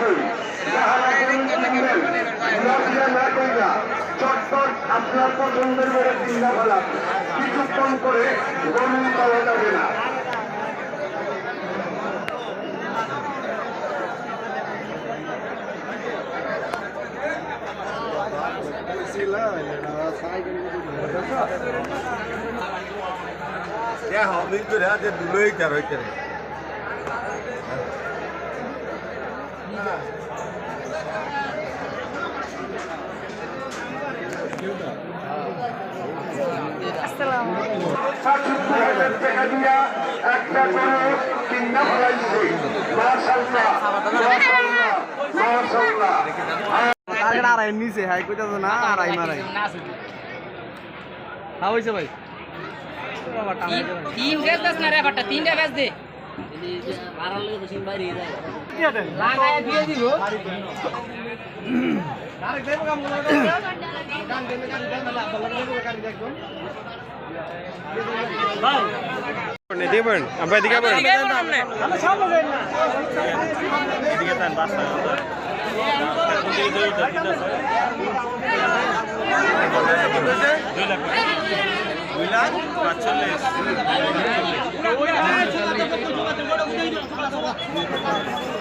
করি। যাহারা গরু লজ্জা না কইরা চটপট আপনার পছন্দের করে চিন্তা ফেলান কিছুক্ষণ করে গরু পাওয়া যাবে না। হাতে দুলোই তার হইতে সাতষট্টি হাজার টাকা দিয়া একটা গরু কিনা ফেলাইছে মাশাল্লাহ মাশাল্লাহ টার্গেট আড়াই নিচে হাই কইতাছ না আড়াই মারাই হ্যাঁ হইছে ভাই বাটা তিনটা বেচ দে দিবেন আমরা এদিকে দুই লাখ পাঁচচল্লিশ 何?